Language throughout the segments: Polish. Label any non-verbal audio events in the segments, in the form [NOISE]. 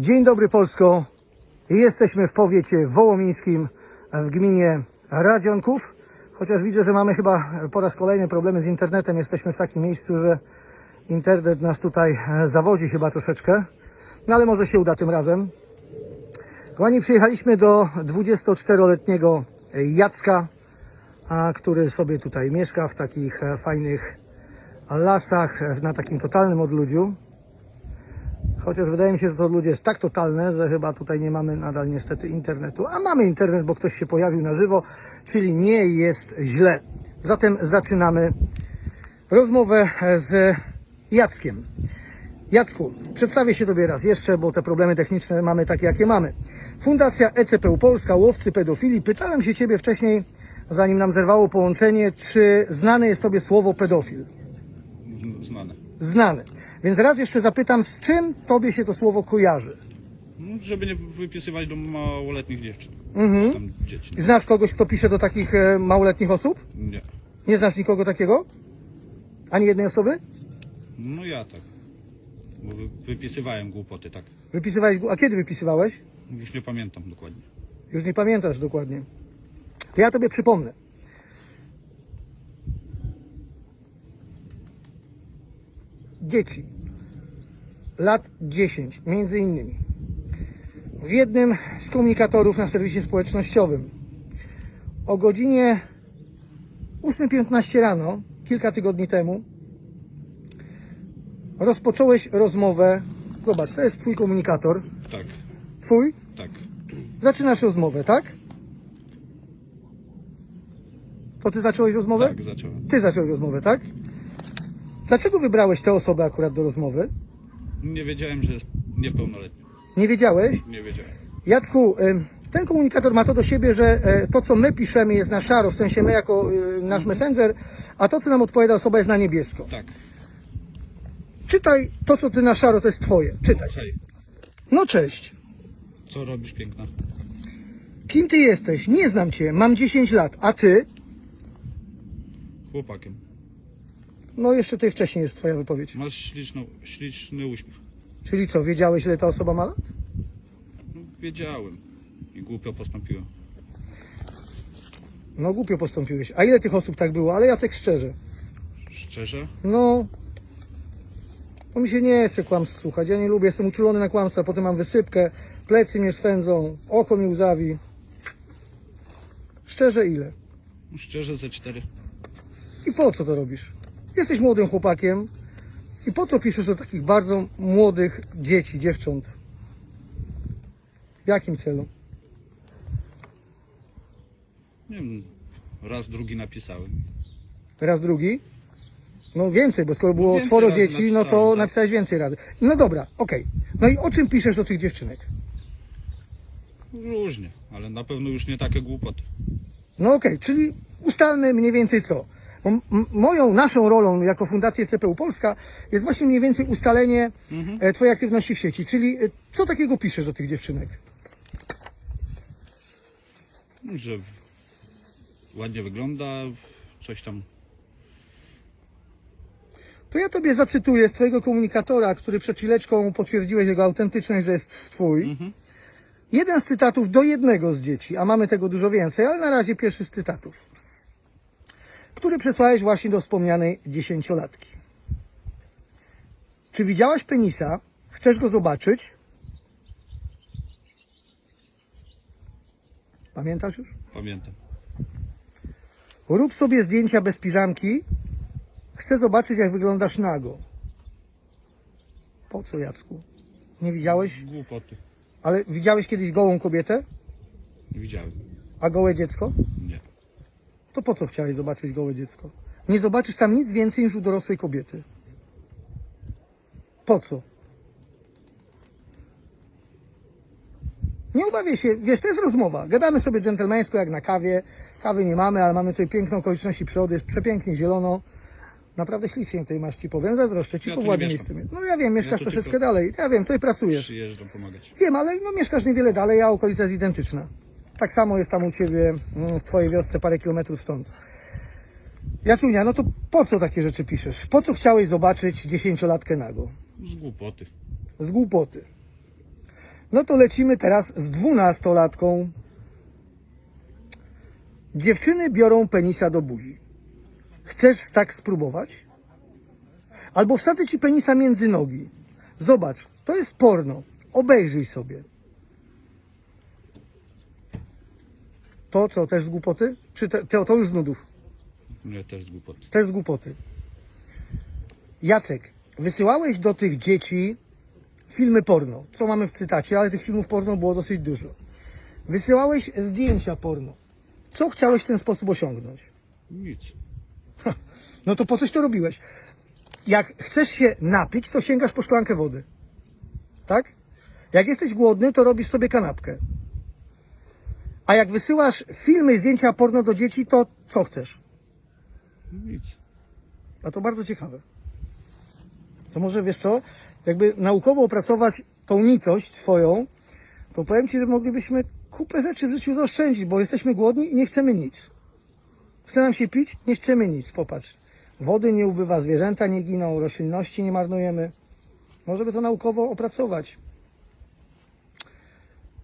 Dzień dobry Polsko. Jesteśmy w powiecie wołomińskim w gminie Radzionków. Chociaż widzę, że mamy chyba po raz kolejny problemy z internetem. Jesteśmy w takim miejscu, że internet nas tutaj zawodzi chyba troszeczkę. No ale może się uda tym razem. Kochani, przyjechaliśmy do 24-letniego Jacka, który sobie tutaj mieszka w takich fajnych lasach, na takim totalnym odludziu. Chociaż wydaje mi się, że to ludzie jest tak totalne, że chyba tutaj nie mamy nadal niestety internetu. A mamy internet, bo ktoś się pojawił na żywo, czyli nie jest źle. Zatem zaczynamy rozmowę z Jackiem. Jacku, przedstawię się Tobie raz jeszcze, bo te problemy techniczne mamy takie, jakie mamy. Fundacja ECPU Polska, łowcy pedofili. Pytałem się Ciebie wcześniej, zanim nam zerwało połączenie, czy znane jest Tobie słowo pedofil? Znane. Znane. Więc raz jeszcze zapytam, z czym Tobie się to słowo kojarzy? No, żeby nie wypisywać do małoletnich dziewczyn. Mhm. Tam dzieci. Znasz kogoś, kto pisze do takich e, małoletnich osób? Nie. Nie znasz nikogo takiego? Ani jednej osoby? No ja tak. Bo wy, wypisywałem głupoty, tak. Wypisywałeś, a kiedy wypisywałeś? Już nie pamiętam dokładnie. Już nie pamiętasz dokładnie. To ja Tobie przypomnę. Dzieci. Lat 10, między innymi. W jednym z komunikatorów na serwisie społecznościowym o godzinie 8.15 rano, kilka tygodni temu, rozpocząłeś rozmowę. Zobacz, to jest Twój komunikator. Tak, Twój? tak. Zaczynasz rozmowę, tak? To ty zacząłeś rozmowę? Tak, zacząłem. Ty zacząłeś rozmowę, tak? Dlaczego wybrałeś tę osobę akurat do rozmowy? Nie wiedziałem, że jest niepełnoletni. Nie wiedziałeś? Nie wiedziałem. Jacku, ten komunikator ma to do siebie, że e, to, co my piszemy jest na szaro, w sensie my jako y, nasz messenger, a to, co nam odpowiada osoba jest na niebiesko. Tak. Czytaj to, co ty na szaro, to jest twoje. Czytaj. Hej, No cześć. co robisz piękna? Kim ty jesteś? Nie znam cię. Mam 10 lat. A ty? Chłopakiem. No jeszcze tutaj wcześniej jest twoja wypowiedź. Masz śliczną, śliczny uśmiech. Czyli co, wiedziałeś, ile ta osoba ma lat? No, wiedziałem. I głupio postąpiłem. No głupio postąpiłeś. A ile tych osób tak było? Ale Jacek szczerze. Szczerze? No, bo mi się nie chce kłamstw słuchać. Ja nie lubię, jestem uczulony na kłamstwa, potem mam wysypkę, plecy mnie swędzą, oko mi łzawi. Szczerze ile? No, szczerze ze cztery. I po co to robisz? Jesteś młodym chłopakiem i po co piszesz do takich bardzo młodych dzieci, dziewcząt? W jakim celu? Nie wiem. Raz, drugi napisałem. Raz drugi? No więcej, bo skoro było Więcej czworo razy dzieci, no to napisałem, tak. napisałeś więcej razy. No dobra, okej. No i o czym piszesz do tych dziewczynek? Różnie, ale na pewno już nie takie głupoty. No okej, czyli ustalmy mniej więcej co? Bo moją, naszą rolą jako Fundacji CPU Polska jest właśnie mniej więcej ustalenie Mhm. e, Twojej aktywności w sieci. Czyli e, co takiego piszesz do tych dziewczynek? że ładnie wygląda, coś tam. To ja Tobie zacytuję z Twojego komunikatora, który przed chwileczką potwierdziłeś jego autentyczność, że jest Twój. Mhm. Jeden z cytatów do jednego z dzieci, a mamy tego dużo więcej, ale na razie pierwszy z cytatów, który przesłałeś właśnie do wspomnianej dziesięciolatki. Czy widziałaś penisa? Chcesz go zobaczyć? Pamiętasz już? Pamiętam. Rób sobie zdjęcia bez piżamki. Chcę zobaczyć, jak wyglądasz nago. Po co, Jacku? Nie widziałeś? Głupoty. Ale widziałeś kiedyś gołą kobietę? Nie widziałem. A gołe dziecko? Nie. To po co chciałeś zobaczyć gołe dziecko? Nie zobaczysz tam nic więcej niż u dorosłej kobiety. Po co? Nie obawiaj się, wiesz, to jest rozmowa. Gadamy sobie dżentelmeńsko jak na kawie. Kawy nie mamy, ale mamy tutaj piękne okoliczności przyrody, jest przepięknie zielono. Naprawdę ślicznie tutaj masz ci powiem, zazdroszczę ci Ja po tu nie ładnym mieszkam. miejscu. No ja wiem, mieszkasz tu troszeczkę dalej. Ja wiem, tutaj pracujesz. Przyjeżdżam pomagać. Wiem, ale no mieszkasz niewiele dalej, a okolica jest identyczna. Tak samo jest tam u Ciebie, mm, w Twojej wiosce, parę kilometrów stąd. Jacunia, no to po co takie rzeczy piszesz? Po co chciałeś zobaczyć dziesięciolatkę nago? Z głupoty. Z głupoty. No to lecimy teraz z dwunastolatką. Dziewczyny biorą penisa do buzi. Chcesz tak spróbować? Albo wsadzę ci penisa między nogi. Zobacz, to jest porno. Obejrzyj sobie. To co, też z głupoty? Czy te, to, to już z nudów? Nie, też z głupoty. Też z głupoty. Jacek, wysyłałeś do tych dzieci filmy porno, co mamy w cytacie, ale tych filmów porno było dosyć dużo. Wysyłałeś zdjęcia porno. Co chciałeś w ten sposób osiągnąć? Nic. No to po coś to robiłeś? Jak chcesz się napić, to sięgasz po szklankę wody. Tak? Jak jesteś głodny, to robisz sobie kanapkę. A jak wysyłasz filmy zdjęcia porno do dzieci, to co chcesz? Nic. A to bardzo ciekawe. To może wiesz co? Jakby naukowo opracować tą nicość swoją, to powiem Ci, że moglibyśmy kupę rzeczy w życiu zaoszczędzić, bo jesteśmy głodni i nie chcemy nic. Chce nam się pić, nie chcemy nic. Popatrz. Wody nie ubywa, zwierzęta nie giną, roślinności nie marnujemy. Może by to naukowo opracować.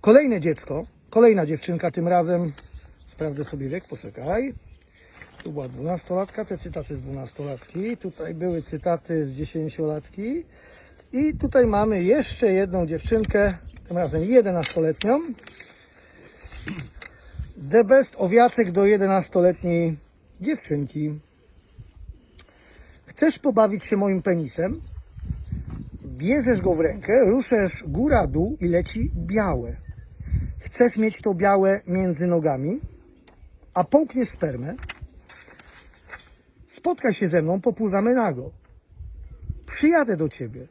Kolejne dziecko, kolejna dziewczynka tym razem. Sprawdzę sobie wiek, poczekaj. Tu była dwunastolatka, te cytaty z dwunastolatki. Tutaj były cytaty z dziesięciolatki. I tutaj mamy jeszcze jedną dziewczynkę, tym razem jedenastoletnią. The best owiacek do jedenastoletniej dziewczynki. Chcesz pobawić się moim penisem? Bierzesz go w rękę, ruszasz góra-dół i leci białe. Chcesz mieć to białe między nogami, a połkniesz spermę, Spotkaj się ze mną, popływamy nago. Przyjadę do ciebie.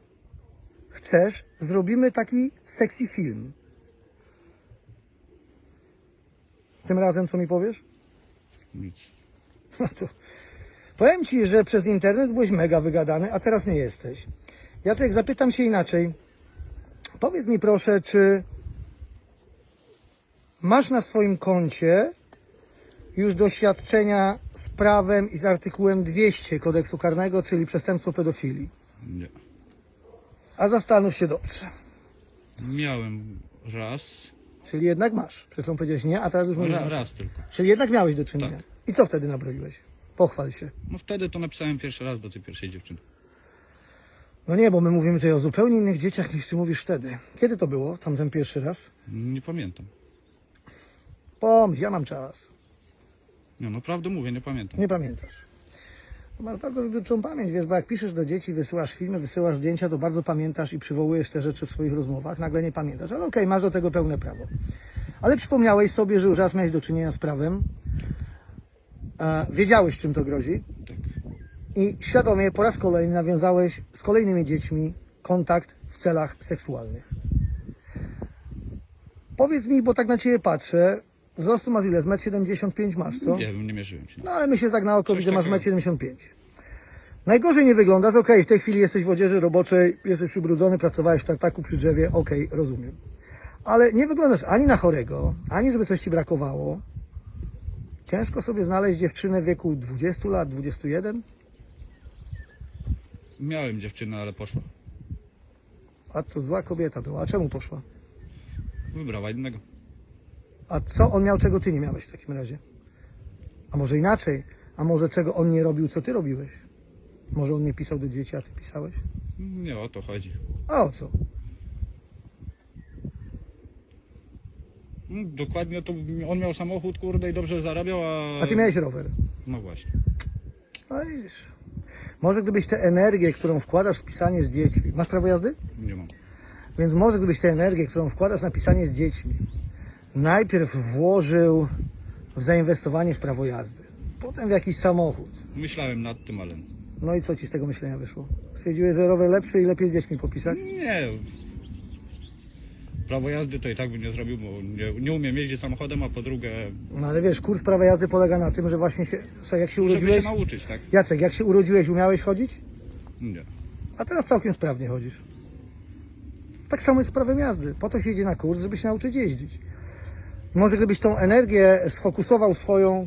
Chcesz? Zrobimy taki sexy film. Tym razem co mi powiesz? Nic. No to powiem ci, że przez internet byłeś mega wygadany, a teraz nie jesteś. Jacek, zapytam się inaczej. Powiedz mi proszę, czy masz na swoim koncie już doświadczenia z prawem i z artykułem 200 kodeksu karnego, czyli przestępstwo pedofilii? Nie. A zastanów się dobrze. Miałem raz. Czyli jednak masz. Przed chwilą powiedziałeś nie, a teraz już. Ra, masz. raz tylko. Czyli jednak miałeś do czynienia. Tak. I co wtedy nabroiłeś? Pochwal się. No wtedy to napisałem pierwszy raz do tej pierwszej dziewczyny. No nie, bo my mówimy tutaj o zupełnie innych dzieciach niż ty mówisz wtedy. Kiedy to było, tamten pierwszy raz? Nie pamiętam. Pomyśl, ja mam czas. Nie, no prawdę mówię, nie pamiętam. Nie pamiętasz. No Masz bardzo wybiórczą pamięć, wiesz, bo jak piszesz do dzieci, wysyłasz filmy, wysyłasz zdjęcia, to bardzo pamiętasz i przywołujesz te rzeczy w swoich rozmowach, nagle nie pamiętasz. Ale okej, masz do tego pełne prawo. Ale przypomniałeś sobie, że już raz miałeś do czynienia z prawem, e, wiedziałeś, czym to grozi Tak. i świadomie po raz kolejny nawiązałeś z kolejnymi dziećmi kontakt w celach seksualnych. Powiedz mi, bo tak na ciebie patrzę, wzrostu masz ile? Z 1,75 m masz, co? Nie wiem, nie mierzyłem się. No ale myślę tak na oko, Coś widzę, masz takiego. 1,75 m. Najgorzej nie wyglądasz, okej, w tej chwili jesteś w odzieży roboczej, jesteś przybrudzony, pracowałeś w tartaku przy drzewie, okej, rozumiem. Ale nie wyglądasz ani na chorego, ani żeby coś ci brakowało. Ciężko sobie znaleźć dziewczynę w wieku 20 lat, 21, Miałem dziewczynę, ale poszła. a to zła kobieta była. A czemu poszła? Wybrała innego. A co on miał, czego ty nie miałeś w takim razie? A może inaczej? A może czego on nie robił, co ty robiłeś? Może on nie pisał do dzieci, a ty pisałeś? Nie o to chodzi. A o co? Mm, Dokładnie to on miał samochód, kurde, i dobrze zarabiał, a... A ty miałeś rower. No właśnie. No widzisz. Może gdybyś tę energię, którą wkładasz w pisanie z dziećmi, masz prawo jazdy? Nie mam. Więc może gdybyś tę energię, którą wkładasz na pisanie z dziećmi, najpierw włożył w zainwestowanie w prawo jazdy, potem w jakiś samochód. Myślałem nad tym, ale... No i co ci z tego myślenia wyszło? Stwierdziłeś, że rower lepszy i lepiej z dziećmi popisać? Nie. Prawo jazdy to i tak by nie zrobił, bo nie, nie umiem jeździć samochodem, a po drugie, No ale wiesz, kurs prawa jazdy polega na tym, że właśnie się, słuchaj, jak się żeby urodziłeś... się nauczyć, tak? Jacek, jak się urodziłeś, umiałeś chodzić? Nie. A teraz całkiem sprawnie chodzisz. Tak samo jest z prawem jazdy. Po to się idzie na kurs, żeby się nauczyć jeździć. Może gdybyś tą energię sfokusował swoją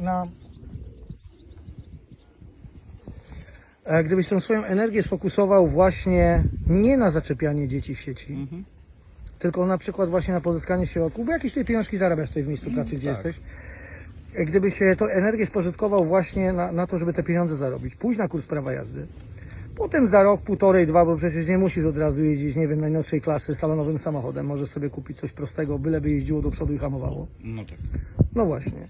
na. e, Gdybyś tą swoją energię sfokusował właśnie nie na zaczepianie dzieci w sieci, Mhm. tylko na przykład właśnie na pozyskanie środków, bo jakieś tej pieniążki zarabiasz tutaj w miejscu pracy, gdzie tak. jesteś. Gdyby się to energię spożytkował właśnie na, na to, żeby te pieniądze zarobić, pójść na kurs prawa jazdy, potem za rok, półtorej, dwa, bo przecież nie musisz od razu jeździć, nie wiem, najnowszej klasy salonowym samochodem, możesz sobie kupić coś prostego, byleby jeździło do przodu i hamowało. No tak. No właśnie.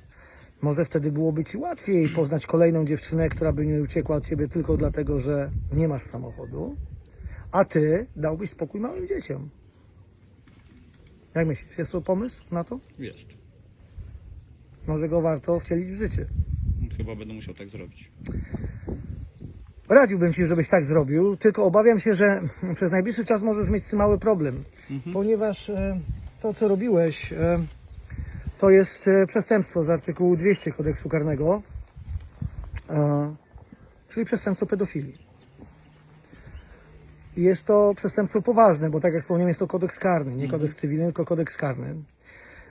Może wtedy byłoby ci łatwiej poznać kolejną dziewczynę, która by nie uciekła od ciebie tylko dlatego, że nie masz samochodu, a ty dałbyś spokój małym dzieciom. Jak myślisz, jest to pomysł na to? Jest. Może go warto wcielić w życie. Chyba będę musiał tak zrobić. Radziłbym ci, żebyś tak zrobił, tylko obawiam się, że [CLEARS THROAT] przez najbliższy czas możesz mieć z tym mały problem, ponieważ e, to, co robiłeś, e, to jest e, przestępstwo z artykułu 200 kodeksu karnego, e, czyli przestępstwo pedofilii. Jest to przestępstwo poważne, bo tak jak wspomniałem, jest to kodeks karny, nie kodeks cywilny, tylko kodeks karny.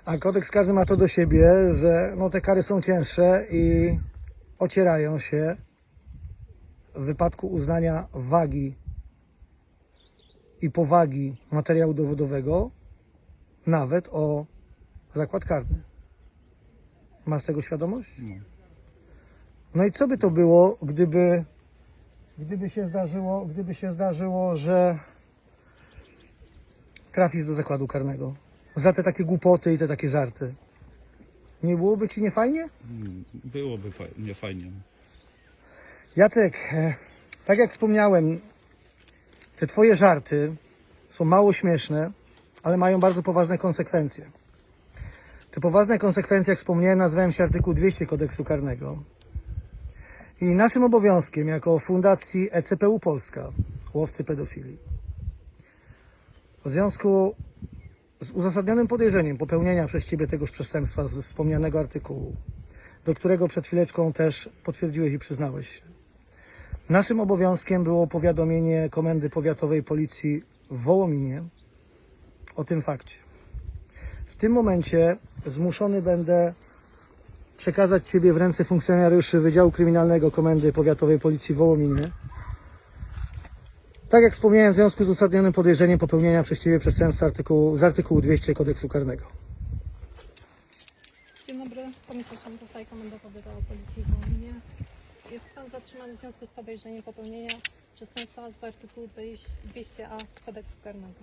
A kodeks karny ma to do siebie, że no, te kary są cięższe i ocierają się w wypadku uznania wagi i powagi materiału dowodowego nawet o zakład karny. Masz tego świadomość? No. No i co by to było, gdyby, gdyby się zdarzyło, gdyby się zdarzyło, że trafisz do zakładu karnego za te takie głupoty i te takie żarty? Nie byłoby ci niefajnie? Mm, Byłoby fa- nie fajnie. Jacek, e, tak jak wspomniałem, te twoje żarty są mało śmieszne, ale mają bardzo poważne konsekwencje. Te poważne konsekwencje, jak wspomniałem, nazywałem się artykuł 200 kodeksu karnego. I naszym obowiązkiem jako Fundacji ECPU Polska, łowcy pedofilii, w związku z uzasadnionym podejrzeniem popełnienia przez Ciebie tegoż przestępstwa z wspomnianego artykułu, do którego przed chwileczką też potwierdziłeś i przyznałeś się, Naszym obowiązkiem było powiadomienie Komendy Powiatowej Policji w Wołominie o tym fakcie. W tym momencie zmuszony będę przekazać Ciebie w ręce funkcjonariuszy Wydziału Kryminalnego Komendy Powiatowej Policji w Wołominie. Tak jak wspomniałem, w związku z uzasadnionym podejrzeniem popełnienia przez Ciebie przestępstwa artykułu, z artykułu 200 kodeksu karnego. Dzień dobry, komisarz Szantowej, Komenda Powiatowa Policji w Wołynie. Jest Pan zatrzymany w związku z podejrzeniem popełnienia przestępstwa z artykułu 200a Kodeksu Karnego.